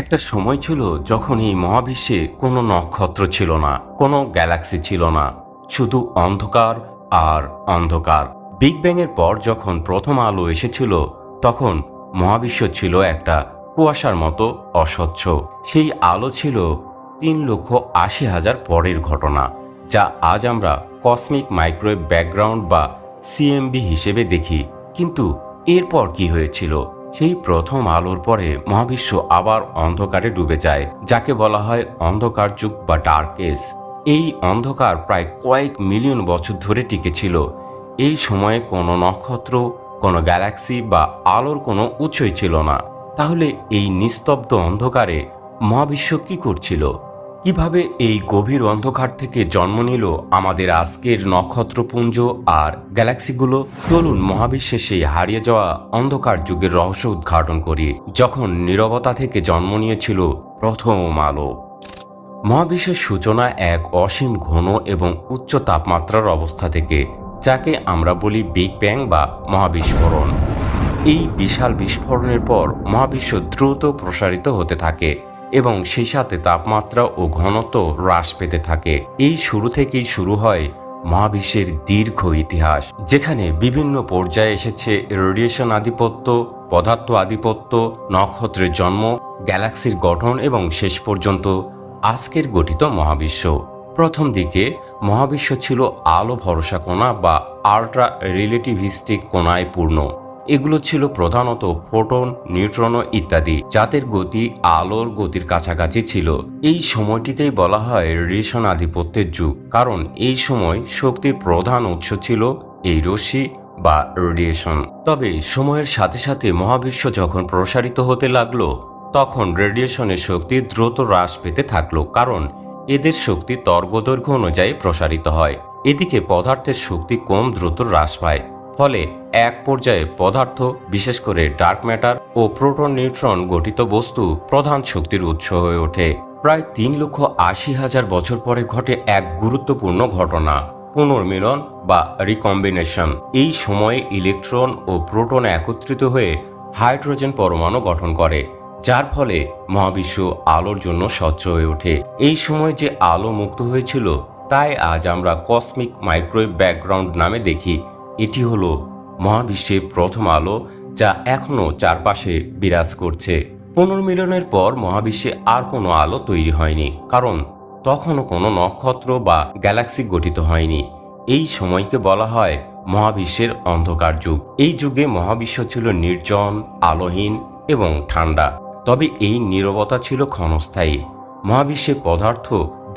একটা সময় ছিল যখন এই মহাবিশ্বে কোনো নক্ষত্র ছিল না, কোনো গ্যালাক্সি ছিল না, শুধু অন্ধকার আর অন্ধকার। বিগ ব্যাং এর পর যখন প্রথম আলো এসেছিল, তখন মহাবিশ্ব ছিল একটা কুয়াশার মতো অস্বচ্ছ। সেই আলো ছিল তিন লক্ষ আশি হাজার পরের ঘটনা, যা আজ আমরা কসমিক মাইক্রোওয়েভ ব্যাকগ্রাউন্ড বা সিএমবি হিসেবে দেখি। কিন্তু এরপর কি হয়েছিল? সেই প্রথম আলোর পরে মহাবিশ্ব আবার অন্ধকারে ডুবে যায়, যাকে বলা হয় অন্ধকার যুগ বা ডার্ক এজ এই অন্ধকার প্রায় কয়েক মিলিয়ন বছর ধরে টিকেছিল এই সময়ে কোনো নক্ষত্র, কোনো গ্যালাক্সি বা আলোর কোনো উৎসই ছিল না। তাহলে এই নিস্তব্ধ অন্ধকারে মহাবিশ্ব কি করছিল? কীভাবে এই গভীর অন্ধকার থেকে জন্ম নিল আমাদের আজকের নক্ষত্রপুঞ্জ আর গ্যালাক্সিগুলো? চলুন মহাবিশ্বে সেই হারিয়ে যাওয়া অন্ধকার যুগের রহস্য উদ্ঘাটন করি, যখন নীরবতা থেকে জন্ম নিয়েছিল প্রথম আলো। মহাবিশ্বের সূচনা এক অসীম ঘন এবং উচ্চ তাপমাত্রার অবস্থা থেকে, যাকে আমরা বলি বিগ ব্যাং বা মহাবিস্ফোরণ। এই বিশাল বিস্ফোরণের পর মহাবিশ্ব দ্রুত প্রসারিত হতে থাকে। এবং সেই সাথে তাপমাত্রা ও ঘনত্ব হ্রাস পেতে থাকে। এই শুরু থেকেই শুরু হয় মহাবিশ্বের দীর্ঘ ইতিহাস, যেখানে বিভিন্ন পর্যায়ে এসেছে রেডিয়েশন আধিপত্য, পদার্থ আধিপত্য, নক্ষত্রের জন্ম, গ্যালাক্সির গঠন এবং শেষ পর্যন্ত আজকের গঠিত মহাবিশ্ব। প্রথম দিকে মহাবিশ্ব ছিল আলো ভরসা কণা বা আল্ট্রা রিলেটিভিস্টিক কণায় পূর্ণ। এগুলো ছিল প্রধানত ফোটন, নিউট্রন ইত্যাদি, যাদের গতি আলোর গতির কাছাকাছি ছিল। এই সময়টিকেই বলা হয় রেডিয়েশন আধিপত্যের যুগ, কারণ এই সময় শক্তির প্রধান উৎস ছিল এই রশ্মি বা রেডিয়েশন তবে সময়ের সাথে সাথে মহাবিশ্ব যখন প্রসারিত হতে লাগল, তখন রেডিয়েশনের শক্তি দ্রুত হ্রাস পেতে থাকল, কারণ এদের শক্তি তর্গদৈর্ঘ্য অনুযায়ী প্রসারিত হয়। এদিকে পদার্থের শক্তি কম দ্রুত হ্রাস পায়। ফলে এক পর্যায়ে পদার্থ, বিশেষ করে ডার্ক ম্যাটার ও প্রোটন নিউট্রন গঠিত বস্তু প্রধান শক্তির উৎস হয়ে ওঠে। প্রায় তিন লক্ষ আশি হাজার বছর পরে ঘটে এক গুরুত্বপূর্ণ ঘটনা, পুনর্মিলন বা রিকম্বিনেশন এই সময়ে ইলেকট্রন ও প্রোটন একত্রিত হয়ে হাইড্রোজেন পরমাণু গঠন করে, যার ফলে মহাবিশ্ব আলোর জন্য স্বচ্ছ হয়ে ওঠে। এই সময় যে আলো মুক্ত হয়েছিল, তাই আজ আমরা কসমিক মাইক্রোওয়েভ ব্যাকগ্রাউন্ড নামে দেখি। এটি হল মহাবিশ্বের প্রথম আলো যা এখনও চারপাশে বিরাজ করছে। পুনর্মিলনের পর মহাবিশ্বে আর কোনো আলো তৈরি হয়নি, কারণ তখনও কোনো নক্ষত্র বা গ্যালাক্সি গঠিত হয়নি। এই সময়কে বলা হয় মহাবিশ্বের অন্ধকার যুগ। এই যুগে মহাবিশ্ব ছিল নির্জন, আলোহীন এবং ঠান্ডা। তবে এই নীরবতা ছিল ক্ষণস্থায়ী। মহাবিশ্বে পদার্থ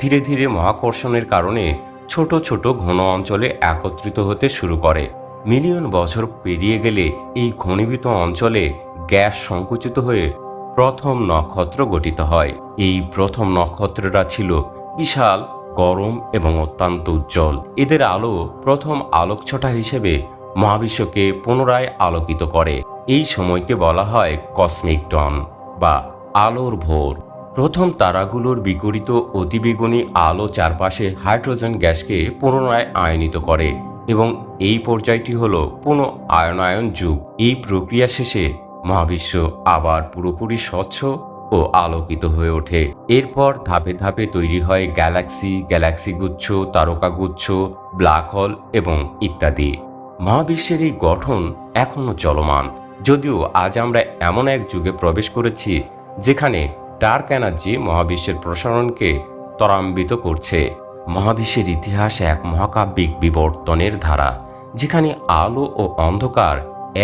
ধীরে ধীরে মহাকর্ষণের কারণে ছোট ছোট ঘন অঞ্চলে একত্রিত হতে শুরু করে। মিলিয়ন বছর পেরিয়ে গেলে এই ঘনীভূত অঞ্চলে গ্যাস সংকুচিত হয়ে প্রথম নক্ষত্র গঠিত হয়। এই প্রথম নক্ষত্ররা ছিল বিশাল, গরম এবং অত্যন্ত উজ্জ্বল। এদের আলো প্রথম আলোকছটা হিসেবে মহাবিশ্বকে পুনরায় আলোকিত করে। এই সময়কে বলা হয় কসমিক ডন বা আলোর ভোর। প্রথম তারাগুলোর বিকরিত অতিবেগুনি আলো চারপাশে হাইড্রোজেন গ্যাসকে পুনরায় আয়নিত করে এবং এই পর্যায়টি হল পুনঃ আয়নায়ন যুগ। এই প্রক্রিয়া শেষে মহাবিশ্ব আবার পুরোপুরি স্বচ্ছ ও আলোকিত হয়ে ওঠে। এরপর ধাপে ধাপে তৈরি হয় গ্যালাক্সি গ্যালাক্সি গুচ্ছ, তারকা গুচ্ছ, ব্ল্যাক হোল এবং ইত্যাদি। মহাবিশ্বের এই গঠন এখনও চলমান। যদিও আজ আমরা এমন এক যুগে প্রবেশ করেছি যেখানে ডার্ক এনার্জি মহাবিশ্বের প্রসারণকে ত্বরান্বিত করছে। মহাবিশ্বের ইতিহাস এক মহাকাব্যিক বিবর্তনের ধারা, যেখানে আলো ও অন্ধকার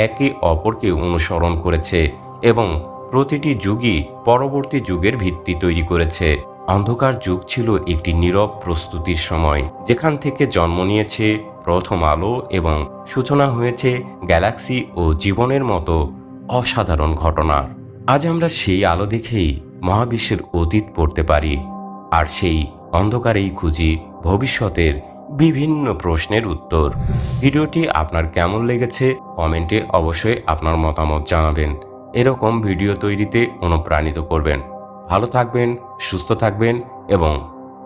একে অপরকে অনুসরণ করেছে এবং প্রতিটি যুগই পরবর্তী যুগের ভিত্তি তৈরি করেছে। অন্ধকার যুগ ছিল একটি নীরব প্রস্তুতির সময়, যেখান থেকে জন্ম নিয়েছে প্রথম আলো এবং সূচনা হয়েছে গ্যালাক্সি ও জীবনের মতো অসাধারণ ঘটনার আজ আমরা সেই আলো দেখেই মহাবিশ্বের অতীত পড়তে পারি, আর সেই অন্ধকারেই খুঁজি ভবিষ্যতের বিভিন্ন প্রশ্নের উত্তর। ভিডিওটি আপনার কেমন লেগেছে, কমেন্টে অবশ্যই আপনার মতামত জানাবেন। এরকম ভিডিও তৈরিতে অনুপ্রাণিত করবেন। ভালো থাকবেন, সুস্থ থাকবেন এবং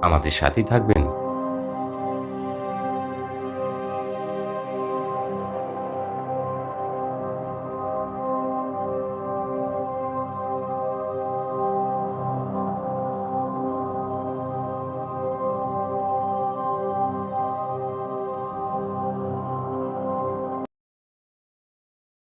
আমাদের সাথেই থাকবেন।